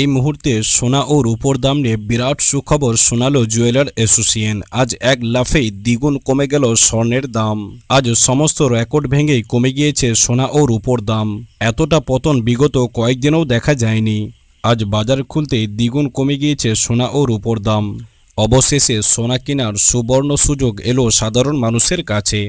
এই মুহূর্তে সোনা ও রূপোর দাম নিয়ে বিরাট সুখবর শোনালো জুয়েলার অ্যাসোসিয়েশন। আজ এক লাফেই দ্বিগুণ কমে গেল স্বর্ণের দাম। আজ সমস্ত রেকর্ড ভেঙেই কমে গিয়েছে সোনা ও রূপোর দাম। এতটা পতন বিগত কয়েকদিনেও দেখা যায়নি। আজ বাজার খুলতেই দ্বিগুণ কমে গিয়েছে সোনা ও রূপোর দাম। অবশেষে সোনা কেনার সুবর্ণ সুযোগ এলো সাধারণ মানুষের কাছে।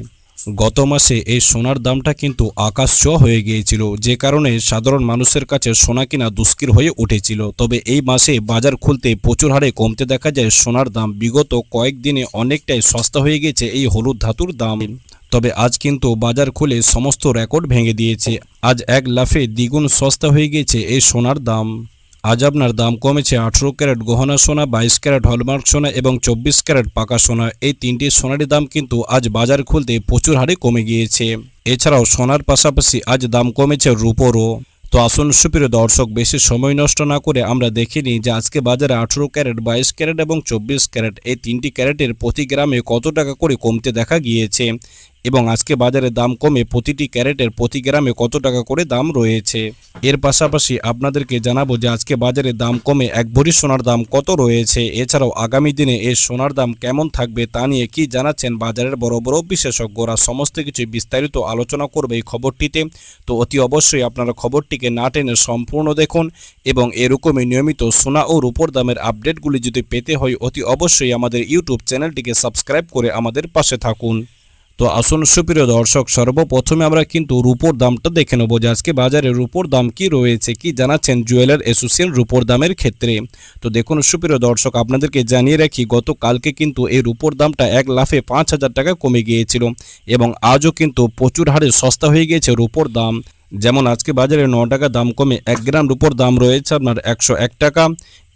গত মাসে এই সোনার দামটা কিন্তু আকাশ হয়ে গিয়েছিল, যে কারণে সাধারণ মানুষের কাছে সোনা কেনা দুষ্কির হয়ে উঠেছিল। তবে এই মাসে বাজার খুলতে প্রচুর হারে কমতে দেখা যায় সোনার দাম বিগত কয়েকদিনে অনেকটাই সস্তা হয়ে গেছে এই হলুদ ধাতুর দাম। তবে আজ কিন্তু বাজার খুলে সমস্ত রেকর্ড ভেঙে দিয়েছে। আজ এক লাফে দ্বিগুণ সস্তা হয়ে গেছে এই সোনার দাম। আজ আপনার দাম কমেছে আঠেরো ক্যারেট গহনা সোনা, বাইশ ক্যারেট হলমার্ক সোনা এবং চব্বিশ ক্যারেট পাকা সোনা। এই তিনটি সোনারই দাম কিন্তু আজ বাজার খুলতে প্রচুর হারে কমে গিয়েছে। এছাড়াও সোনার পাশাপাশি আজ দাম কমেছে রূপোরও। তো আসুন সুপ্রিয় দর্শক, বেশি সময় নষ্ট না করে আমরা দেখে নিই যে আজকে বাজারে আঠেরো ক্যারেট, বাইশ ক্যারেট এবং চব্বিশ ক্যারেট এই তিনটি ক্যারেটের প্রতি গ্রামে কত টাকা করে কমতে দেখা গিয়েছে। এবং আজকে বাজারে দাম কমে প্রতিটি ক্যারেটের প্রতি গ্রামে কত টাকা করে দাম রয়েছে? এর পাশাপাশি আপনাদেরকে জানাব যে আজকে বাজারে দাম কমে এক ভরি সোনার দাম কত রয়েছে? এছাড়াও আগামী দিনে এই সোনার দাম কেমন থাকবে তা নিয়ে কি জানাচ্ছেন বাজারের বড় বড় বিশেষজ্ঞরা? সমস্ত কিছু বিস্তারিত আলোচনা করবে এই খবরটিতে। তো অতি অবশ্যই আপনারা খবরটিকে না টেনে সম্পূর্ণ দেখুন এবং এরকমই নিয়মিত সোনা ও রূপোর দামের আপডেটগুলি যদি পেতে হয় অতি অবশ্যই আমাদের ইউটিউব চ্যানেলটিকে সাবস্ক্রাইব করে আমাদের পাশে থাকুন। তো আসুন সুপ্রিয় দর্শক, সর্বপ্রথমে আমরা কিন্তু রূপোর দামটা দেখে নেব যে আজকে বাজারে রূপোর দাম কি রয়েছে, কি জানাচ্ছেন জুয়েলার অ্যাসোসিয়েশন রূপোর দামের ক্ষেত্রে। তো দেখুন সুপ্রিয় দর্শক, আপনাদেরকে জানিয়ে রাখি, গতকালকে কিন্তু এই রূপোর দামটা এক লাফে পাঁচ হাজার টাকা কমে গিয়েছিল এবং আজও কিন্তু প্রচুর হারে সস্তা হয়ে গিয়েছে রূপোর দাম। যেমন আজকে বাজারে ন টাকা দাম কমে এক গ্রাম রূপোর দাম রয়েছে আপনার একশো এক টাকা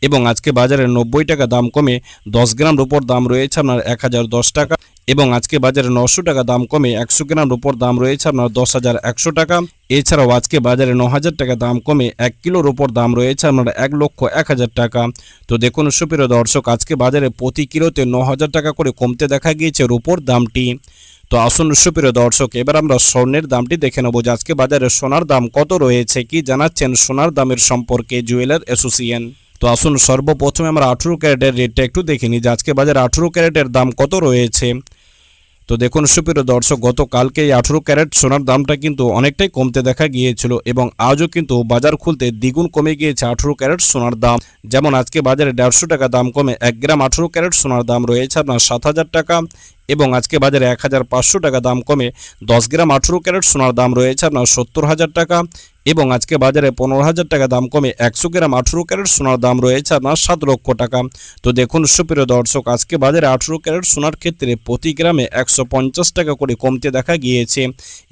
এবং আজকে বাজারে নব্বই টাকা দাম কমে দশ গ্রাম রূপোর দাম রয়েছে আপনার এক হাজার দশ টাকা। এবং আজকে বাজারে নশো টাকা দাম কমে একশো গ্রাম রূপোর দাম রয়েছে আপনার দশ হাজার একশো টাকা। এছাড়াও আজকে বাজারে ন হাজার টাকা দাম কমে এক কিলোর ওপর দাম রয়েছে আপনার এক লক্ষ এক হাজার টাকা। তো দেখুন সুপ্রিয় দর্শক, আজকে বাজারে প্রতি কিলোতে ন হাজার টাকা করে কমতে দেখা গিয়েছে রূপোর দামটি। তো আসুন সুপ্রিয় দর্শক, এবার আমরা স্বর্ণের দামটি দেখে নেব যে আজকে বাজারে সোনার দাম কত রয়েছে, কি জানাচ্ছেন সোনার দামের সম্পর্কে জুয়েলার অ্যাসোসিয়েশন। তো আসুন সর্বপ্রথমে আমরা আঠেরো ক্যারেটের রেটটা একটু দেখে নিই যে আজকে বাজারে আঠেরো ক্যারেটের দাম কত রয়েছে। তো দেখুন সুপ্রিয় দর্শক, গতকালকে এই আঠেরো ক্যারেট সোনার দামটা কিন্তু অনেকটাই কমতে দেখা গিয়েছিল এবং আজও কিন্তু বাজার খুলতে দ্বিগুণ কমে গিয়েছে আঠেরো ক্যারেট সোনার দাম। যেমন আজকে বাজারে দেড়শো টাকা দাম কমে এক গ্রাম আঠেরো ক্যারেট সোনার দাম রয়েছে আপনার সাত হাজার টাকা এবং আজকে বাজারে এক হাজার পাঁচশো টাকা দাম কমে দশ গ্রাম আঠেরো ক্যারেট সোনার দাম রয়েছে আপনার সত্তর হাজার টাকা এবং আজকে বাজারে পনেরো হাজার টাকা দাম কমে একশো গ্রাম আঠেরো ক্যারেট সোনার দাম রয়েছে আপনার সাত লক্ষ টাকা। তো দেখুন, সুপ্রিয় দর্শক, আজকে বাজারে আঠেরো ক্যারেট সোনার ক্ষেত্রে প্রতি গ্রামে একশো পঞ্চাশ টাকা করে কমতে দেখা গিয়েছে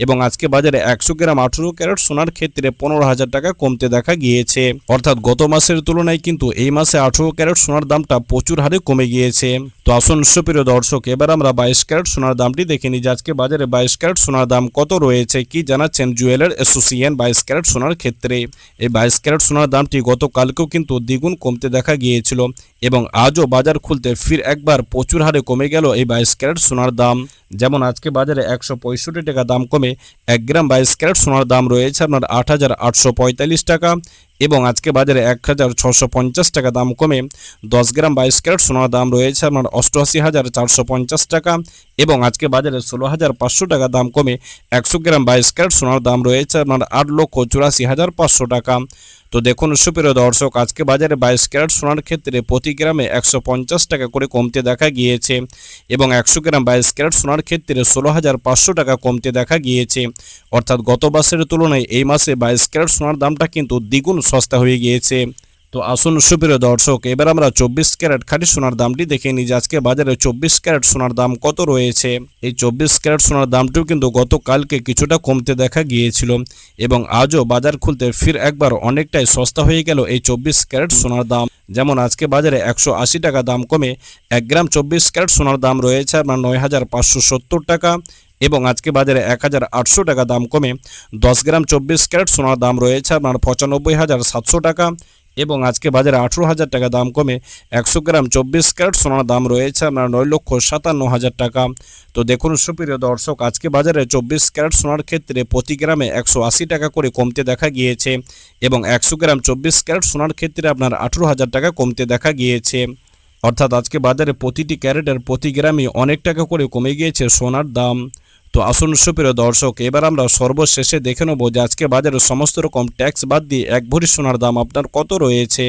এবং আজকে বাজারে একশো গ্রাম আঠেরো ক্যারেট সোনার ক্ষেত্রে পনেরো হাজার টাকা কমতে দেখা গিয়েছে। অর্থাৎ গত মাসের তুলনায় কিন্তু এই মাসে আঠেরো ক্যারেট সোনার দামটা প্রচুর হারে কমে গিয়েছে। তো আসুন, সুপ্রিয় দর্শক, এবার আমরা বাইশ ক্যারেট সোনার দামটি দেখে নিই যে আজকে বাজারে বাইশ ক্যারেট সোনার দাম কত রয়েছে, কি জানাচ্ছেন জুয়েলার অ্যাসোসিয়েশন বাইশ ক্যারেট সোনার ক্ষেত্রে। এই বাইশ ক্যারেট সোনার দামটি গতকালকেও কিন্তু দ্বিগুণ কমতে দেখা গিয়েছিল এবং আজও বাজার খুলতে ফির একবার প্রচুর হারে কমে গেল এই বাইশ ক্যারেট সোনার দাম। যেমন আজকে বাজারে একশো পঁয়ষট্টি টাকা দাম কমে এক গ্রাম বাইশ ক্যারেট সোনার দাম রয়েছে আপনার আট হাজার আটশো পঁয়তাল্লিশ টাকা। এবং আজকে বাজারে এক হাজার ছশো পঞ্চাশ টাকা দাম কমে দশ গ্রাম বাইশ ক্যারেট সোনার দাম রয়েছে আপনার অষ্টআশি হাজার চারশো পঞ্চাশ টাকা এবং আজকে বাজারে ষোলো হাজার পাঁচশো টাকা দাম কমে একশো গ্রাম বাইশ ক্যারেট সোনার দাম রয়েছে আপনার আট লক্ষ চুরাশি হাজার পাঁচশো টাকা। তো দেখুন সুপ্রিয় দর্শক, আজকে বাজারে বাইশ ক্যারেট সোনার ক্ষেত্রে প্রতি গ্রামে একশো পঞ্চাশ টাকা করে কমতে দেখা গিয়েছে এবং একশো গ্রাম বাইশ ক্যারেট সোনার ক্ষেত্রে ষোলো হাজার পাঁচশো টাকা কমতে দেখা গিয়েছে। অর্থাৎ গত মাসের তুলনায় এই মাসে বাইশ ক্যারেট সোনার দামটা কিন্তু দ্বিগুণ সস্তা হয়ে গিয়েছে। তো আসুন সুপ্রিয় দর্শক, এবার আমরা চব্বিশ ক্যারেট খাঁটি সোনার দামটি দেখে নিই যে আজকে বাজারে চব্বিশ ক্যারেট সোনার দাম কত রয়েছে। এই চব্বিশ ক্যারেট সোনার দামটিও কিন্তু গতকালকে কিছুটা কমতে দেখা গিয়েছিল এবং আজও বাজার খুলতে ফির একবার অনেকটাই সস্তা হয়ে গেল এই চব্বিশ ক্যারেট সোনার দাম। যেমন আজকে বাজারে একশো আশি টাকা দাম কমে এক গ্রাম চব্বিশ ক্যারেট সোনার দাম রয়েছে আপনার নয় হাজার পাঁচশো সত্তর টাকা। এবং আজকে বাজারে এক হাজার আটশো টাকা দাম কমে দশ গ্রাম চব্বিশ ক্যারেট সোনার দাম রয়েছে আপনার পঁচানব্বই হাজার সাতশো টাকা এবং আজকে বাজারে আঠেরো হাজার টাকা দাম কমে একশো গ্রাম চব্বিশ ক্যারেট সোনার দাম রয়েছে আপনার নয় লক্ষ সাতান্ন হাজার টাকা। তো দেখুন সুপ্রিয় দর্শক, আজকে বাজারে চব্বিশ ক্যারেট সোনার ক্ষেত্রে প্রতি গ্রামে একশো আশি টাকা করে কমতে দেখা গিয়েছে এবং একশো গ্রাম চব্বিশ ক্যারেট সোনার ক্ষেত্রে আপনার আঠেরো হাজার টাকা কমতে দেখা গিয়েছে। অর্থাৎ আজকে বাজারে প্রতিটি ক্যারেটের প্রতি গ্রামে অনেক টাকা করে কমে গিয়েছে সোনার দাম। তো আসুন সুপ্রিয় দর্শক, এবার আমরা সর্বশেষে দেখে নেব যে আজকে বাজারে সমস্ত রকম ট্যাক্স বাদ দিয়ে এক ভরি সোনার দাম আপনার কত রয়েছে।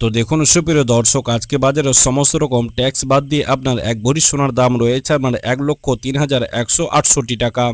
তো দেখুন সুপ্রিয় দর্শক, আজকে বাজারে সমস্ত রকম ট্যাক্স বাদ দিয়ে আপনার এক ভরি সোনার দাম রয়েছে আপনার এক লক্ষ তিন হাজার একশো আটষট্টি টাকা।